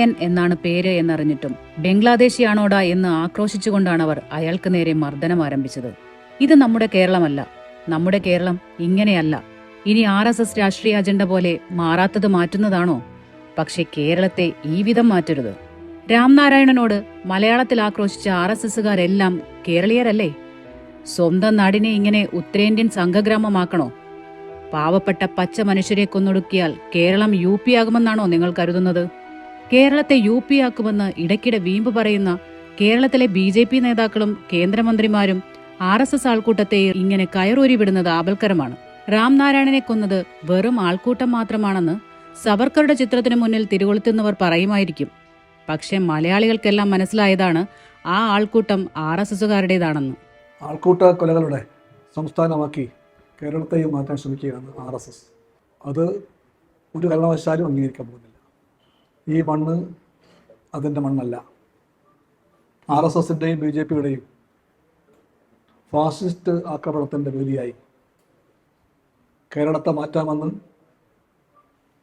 രാംനാരായൺ എന്നാണ് പേര് എന്നറിഞ്ഞിട്ടും ബംഗ്ലാദേശിയാണോടാ എന്ന് ആക്രോശിച്ചുകൊണ്ടാണ് അവർ അയാൾക്ക് നേരെ മർദ്ദനം ആരംഭിച്ചത്. ഇത് നമ്മുടെ കേരളമല്ല. നമ്മുടെ കേരളം ഇങ്ങനെയല്ല. ഇനി ആർ എസ് എസ് രാഷ്ട്രീയ അജണ്ട പോലെ മാറാത്തത് മാറ്റുന്നതാണോ? പക്ഷേ കേരളത്തെ ഈ വിധം മാറ്റരുത്. രാംനാരായണനോട് മലയാളത്തിൽ ആക്രോശിച്ച ആർ എസ് എസുകാരെല്ലാം കേരളീയരല്ലേ? സ്വന്തം നാടിനെ ഇങ്ങനെ ഉത്തരേന്ത്യൻ സംഘഗ്രാമമാക്കണോ? പാവപ്പെട്ട പച്ച മനുഷ്യരെ കൊന്നൊടുക്കിയാൽ കേരളം യു പി ആകുമെന്നാണോ നിങ്ങൾ കരുതുന്നത്? കേരളത്തെ യു പി ആക്കുമെന്ന് ഇടയ്ക്കിടെ വീമ്പ് പറയുന്ന കേരളത്തിലെ ബി ജെ പി നേതാക്കളും കേന്ദ്രമന്ത്രിമാരും ആർ എസ് എസ് ആൾക്കൂട്ടത്തെ ഇങ്ങനെ കയറൂരി വിടുന്നത് ആപൽക്കരമാണ്. രാംനാരായണനെ കൊന്നത് വെറും ആൾക്കൂട്ടം മാത്രമാണെന്ന് സവർക്കറുടെ ചിത്രത്തിന് മുന്നിൽ തിരുകൊളുത്തുന്നവർ പറയുമായിരിക്കും. പക്ഷെ മലയാളികൾക്കെല്ലാം മനസ്സിലായതാണ് ആ ആൾക്കൂട്ടം ആർ എസ് എസുകാരുടേതാണെന്ന് ആൾക്കൂട്ട കൊലകളുടെ സംസ്ഥാനമാക്കി കേരളത്തെയും മാറ്റാൻ ശ്രമിക്കുകയാണ് ആർ എസ് എസ്. അത് ഒരു കാരണവശാലും അംഗീകരിക്കാൻ പോകുന്നില്ല. ഈ മണ്ണ് അതിന്റെ മണ്ണല്ല. ആർ എസ് എസിന്റെയും ബി ജെ പിയുടെയും ഫാസിസ്റ്റ് ആക്രമണത്തിന്റെ വേദിയായി. കേരളത്തെ മാറ്റാമെന്ന്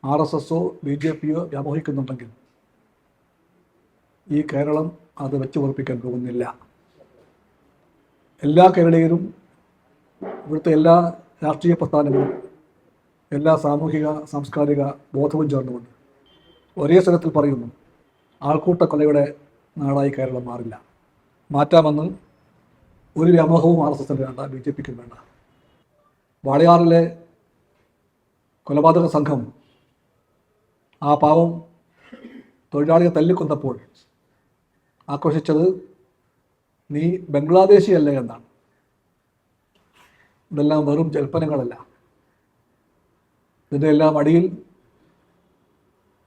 ആർ എസ് എസോ ബി ജെ പിയോ വ്യാമോഹിക്കുന്നുണ്ടെങ്കിൽ ഈ കേരളം അത് വെച്ചു ഉറപ്പിക്കാൻ പോകുന്നില്ല. എല്ലാ കേരളീയരും ഇവിടുത്തെ എല്ലാ രാഷ്ട്രീയ പ്രസ്ഥാനങ്ങളും എല്ലാ സാമൂഹിക സാംസ്കാരിക ബോധവും ചേർന്നുകൊണ്ട് ഒരേ സ്വരത്തിൽ പറയുന്നു ആൾക്കൂട്ട കൊലയുടെ നാടായി കേരളം മാറില്ല. മാറ്റാമെന്ന് ഒരു വ്യാമോഹവും ആർ എസ് എസിന് വേണ്ട ബി ജെ പിക്കും വേണ്ട. വാളയാറിലെ കൊലപാതക സംഘം ആ പാവം തൊഴിലാളിയെ തല്ലിക്കൊന്നപ്പോൾ ആക്രോശിച്ചത് നീ ബംഗ്ലാദേശിയല്ലേ എന്നാണ്. ഇതെല്ലാം വെറും ജൽപ്പനങ്ങളല്ല ഇതിന്റെ എല്ലാം അടിയിൽ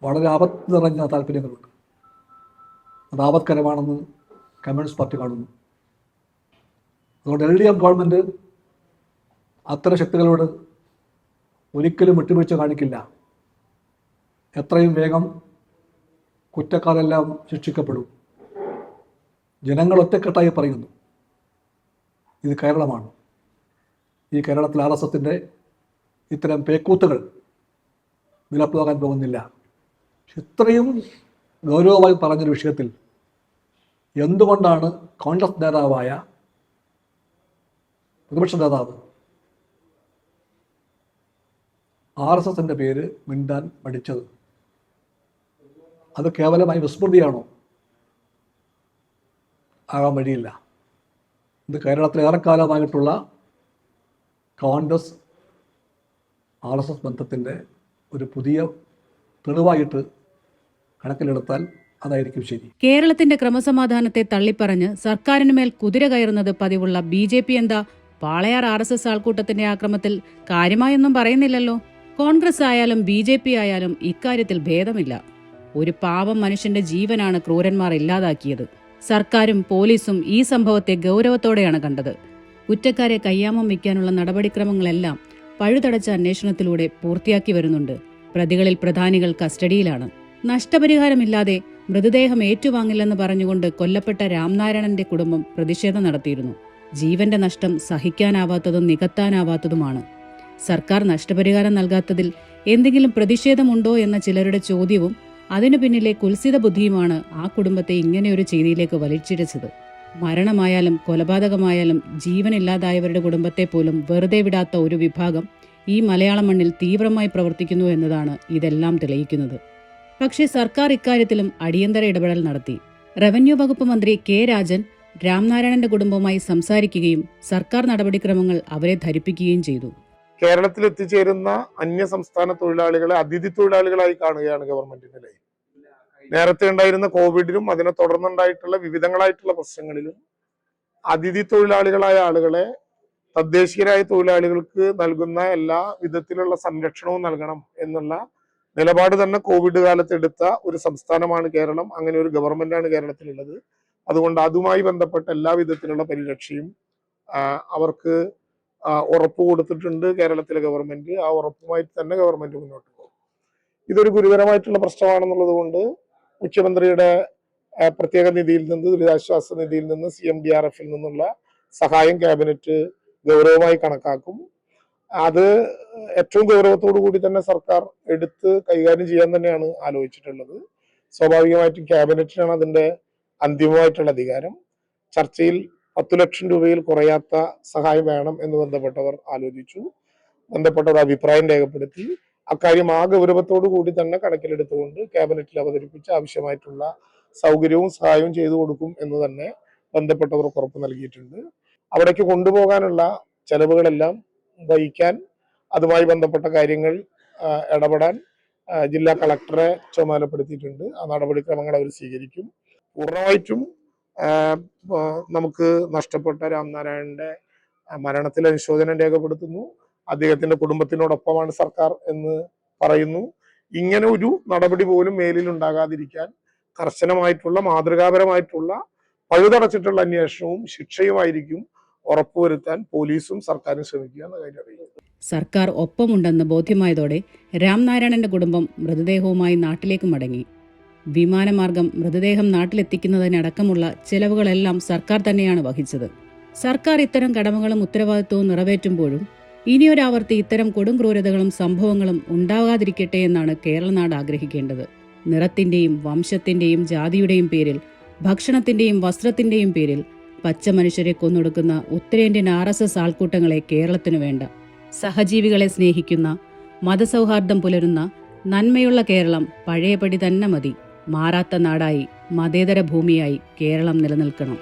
വളരെ ആപത്ത് നിറഞ്ഞ താല്പര്യങ്ങളുണ്ട്. അത് ആപത്കരമാണെന്ന് കമ്മ്യൂണിസ്റ്റ് പാർട്ടി കാണുന്നു. അതുകൊണ്ട് എൽ ഡി എഫ് ഗവൺമെന്റ് അത്തരം ശക്തികളോട് ഒരിക്കലും വിട്ടുവീഴ്ച കാണിക്കില്ല. എത്രയും വേഗം കുറ്റക്കാരെല്ലാം ശിക്ഷിക്കപ്പെടും. ജനങ്ങൾ ഒറ്റക്കെട്ടായി പറയുന്നു. ഇത് കേരളമാണ്. ഈ കേരളത്തിൽ ആർ എസ് എസിന്റെ ഇത്തരം പേക്കൂത്തുകൾ വിലപ്പോകാൻ പോകുന്നില്ല. ഇത്രയും ഗൗരവമായി പറഞ്ഞൊരു വിഷയത്തിൽ എന്തുകൊണ്ടാണ് കോൺഗ്രസ് നേതാവായ പ്രതിപക്ഷ നേതാവ് ആർ എസ് എസിന്റെ പേര് മിണ്ടാൻ പഠിച്ചത് അത് കേവലമായി വിസ്മൃതിയാണോ? ആകാൻ വഴിയില്ല. ഇത് കേരളത്തിൽ ഏറെക്കാലമായിട്ടുള്ള കോൺഗ്രസ് ആർ എസ് എസ് ബന്ധത്തിന്റെ ഒരു പുതിയ തെളിവായിട്ട് കണക്കിലെടുത്താൽ അതായിരിക്കും ശരി. കേരളത്തിന്റെ ക്രമസമാധാനത്തെ തള്ളിപ്പറഞ്ഞ് സർക്കാരിന് മേൽ കുതിര കയറുന്നത് പതിവുള്ള ബി ജെ പി എന്താ പാളയാർ ആർ എസ് എസ് ആൾക്കൂട്ടത്തിന്റെ ആക്രമത്തിൽ കാര്യമായൊന്നും പറയുന്നില്ലല്ലോ? കോൺഗ്രസ് ആയാലും ബി ജെ പി ആയാലും ഇക്കാര്യത്തിൽ ഭേദമില്ല. ഒരു പാവം മനുഷ്യന്റെ ജീവനാണ് ക്രൂരന്മാർ ഇല്ലാതാക്കിയത്. സർക്കാരും പോലീസും ഈ സംഭവത്തെ ഗൗരവത്തോടെയാണ് കണ്ടത്. കുറ്റക്കാരെ കയ്യാമം വയ്ക്കാനുള്ള നടപടിക്രമങ്ങളെല്ലാം പഴുതടച്ച അന്വേഷണത്തിലൂടെ പൂർത്തിയാക്കി വരുന്നുണ്ട്. പ്രതികളിൽ പ്രധാനികൾ കസ്റ്റഡിയിലാണ്. നഷ്ടപരിഹാരമില്ലാതെ മൃതദേഹം ഏറ്റുവാങ്ങില്ലെന്ന് പറഞ്ഞുകൊണ്ട് കൊല്ലപ്പെട്ട രാംനാരായണന്റെ കുടുംബം പ്രതിഷേധം നടത്തിയിരുന്നു. ജീവന്റെ നഷ്ടം സഹിക്കാനാവാത്തതും നികത്താനാവാത്തതുമാണ്. സർക്കാർ നഷ്ടപരിഹാരം നൽകാത്തതിൽ എന്തെങ്കിലും പ്രതിഷേധമുണ്ടോ എന്ന ചിലരുടെ ചോദ്യവും അതിനു പിന്നിലെ കുൽസിത ബുദ്ധിയുമാണ് ആ കുടുംബത്തെ ഇങ്ങനെയൊരു ചെയ്തിയിലേക്ക് വലിച്ചിഴച്ചത് മരണമായാലും കൊലപാതകമായാലും ജീവനില്ലാതായവരുടെ കുടുംബത്തെ പോലും വെറുതെ വിടാത്ത ഒരു വിഭാഗം ഈ മലയാള മണ്ണിൽ തീവ്രമായി പ്രവർത്തിക്കുന്നു എന്നതാണ് ഇതെല്ലാം തെളിയിക്കുന്നത്. പക്ഷേ സർക്കാർ ഇക്കാര്യത്തിലും അടിയന്തര ഇടപെടൽ നടത്തി. റവന്യൂ വകുപ്പ് മന്ത്രി കെ രാജൻ രാംനാരായണന്റെ കുടുംബവുമായി സംസാരിക്കുകയും സർക്കാർ നടപടിക്രമങ്ങൾ അവരെ ധരിപ്പിക്കുകയും ചെയ്തു. കേരളത്തിൽ എത്തിച്ചേരുന്ന അന്യ സംസ്ഥാന തൊഴിലാളികളെ അതിഥി തൊഴിലാളികളായി കാണുകയാണ് ഗവൺമെന്റിന്റെ ലൈൻ നേരത്തെ ഉണ്ടായിരുന്ന കോവിഡിലും അതിനെ തുടർന്നുണ്ടായിട്ടുള്ള വിവിധങ്ങളായിട്ടുള്ള പ്രശ്നങ്ങളിലും അതിഥി തൊഴിലാളികളായ ആളുകളെ തദ്ദേശീയരായ തൊഴിലാളികൾക്ക് നൽകുന്ന എല്ലാ വിധത്തിലുള്ള സംരക്ഷണവും നൽകണം എന്നുള്ള നിലപാട് തന്നെ കോവിഡ് കാലത്ത് എടുത്ത ഒരു സംസ്ഥാനമാണ് കേരളം. അങ്ങനെ ഒരു ഗവൺമെന്റാണ് കേരളത്തിലുള്ളത്. അതുകൊണ്ട് അതുമായി ബന്ധപ്പെട്ട എല്ലാ വിധത്തിലുള്ള പരിരക്ഷയും അവർക്ക് ഉറപ്പ് കൊടുത്തിട്ടുണ്ട് കേരളത്തിലെ ഗവൺമെന്റ് ആ ഉറപ്പുമായി തന്നെ ഗവൺമെന്റ് മുന്നോട്ട് പോകും. ഇതൊരു ഗുരുതരമായിട്ടുള്ള പ്രശ്നമാണെന്നുള്ളത് കൊണ്ട് മുഖ്യമന്ത്രിയുടെ പ്രത്യേക നിധിയിൽ നിന്ന് ദുരിതാശ്വാസ നിധിയിൽ നിന്ന് സി എം ഡി ആർ എഫിൽ നിന്നുള്ള സഹായം ക്യാബിനറ്റ് ഗൗരവമായി കണക്കാക്കും. അത് ഏറ്റവും ഗൗരവത്തോടു കൂടി തന്നെ സർക്കാർ എടുത്ത് കൈകാര്യം ചെയ്യാൻ തന്നെയാണ് ആലോചിച്ചിട്ടുള്ളത്. സ്വാഭാവികമായിട്ടും ക്യാബിനറ്റിനാണ് അതിന്റെ അന്തിമമായിട്ടുള്ള അധികാരം. ചർച്ചയിൽ പത്തു ലക്ഷം രൂപയിൽ കുറയാത്ത സഹായം വേണം എന്ന് ബന്ധപ്പെട്ടവർ ആലോചിച്ചു. ബന്ധപ്പെട്ടവർ അഭിപ്രായം രേഖപ്പെടുത്തി. അക്കാര്യം ആ ഗൗരവത്തോടു കൂടി തന്നെ കണക്കിലെടുത്തുകൊണ്ട് ക്യാബിനറ്റിൽ അവതരിപ്പിച്ച് ആവശ്യമായിട്ടുള്ള സൗകര്യവും സഹായവും ചെയ്തു കൊടുക്കും എന്ന് തന്നെ ബന്ധപ്പെട്ടവർക്ക് ഉറപ്പ് നൽകിയിട്ടുണ്ട്. അവിടേക്ക് കൊണ്ടുപോകാനുള്ള ചെലവുകളെല്ലാം വഹിക്കാൻ അതുമായി ബന്ധപ്പെട്ട കാര്യങ്ങൾ ഇടപെടാൻ ജില്ലാ കളക്ടറെ ചുമതലപ്പെടുത്തിയിട്ടുണ്ട്. ആ നടപടിക്രമങ്ങൾ അവർ സ്വീകരിക്കും. പൂർണമായിട്ടും നമുക്ക് നഷ്ടപ്പെട്ട രാംനാരായണന്റെ മരണത്തിൽ അനുശോചനം രേഖപ്പെടുത്തുന്നു. അദ്ദേഹത്തിന്റെ കുടുംബത്തിനോടൊപ്പമാണ് സർക്കാർ എന്ന് പറയുന്നു. ഇങ്ങനെ ഒരു നടപടി പോലും മേലിൽ ഉണ്ടാകാതിരിക്കാൻ കർശനമായിട്ടുള്ള മാതൃകാപരമായിട്ടുള്ള പഴുതടച്ചിട്ടുള്ള അന്വേഷണവും ശിക്ഷയുമായിരിക്കും ഉറപ്പുവരുത്താൻ പോലീസും സർക്കാരും ശ്രമിക്കുക കാര്യം സർക്കാർ ഒപ്പമുണ്ടെന്ന് ബോധ്യമായതോടെ രാംനാരായണന്റെ കുടുംബം മൃതദേഹവുമായി നാട്ടിലേക്ക് മടങ്ങി. വിമാനമാർഗം മൃതദേഹം നാട്ടിലെത്തിക്കുന്നതിനടക്കമുള്ള ചെലവുകളെല്ലാം സർക്കാർ തന്നെയാണ് വഹിച്ചത്. സർക്കാർ ഇത്തരം കടമകളും ഉത്തരവാദിത്വവും നിറവേറ്റുമ്പോഴും ഇനിയൊരാവർത്തി ഇത്തരം കൊടും ക്രൂരതകളും സംഭവങ്ങളും ഉണ്ടാകാതിരിക്കട്ടെ എന്നാണ് കേരളനാട് ആഗ്രഹിക്കേണ്ടത്. നിറത്തിന്റെയും വംശത്തിന്റെയും ജാതിയുടെയും പേരിൽ ഭക്ഷണത്തിന്റെയും വസ്ത്രത്തിന്റെയും പേരിൽ പച്ച മനുഷ്യരെ കൊന്നൊടുക്കുന്ന ഉത്തരേന്ത്യൻ ആർ എസ് എസ് ആൾക്കൂട്ടങ്ങളെ കേരളത്തിനു വേണ്ട. സഹജീവികളെ സ്നേഹിക്കുന്ന മതസൗഹാർദ്ദം പുലരുന്ന നന്മയുള്ള കേരളം പഴയപടി തന്നെ മതി. മാറാത്ത നാടായി മതേതര ഭൂമിയായി കേരളം നിലനിൽക്കണം.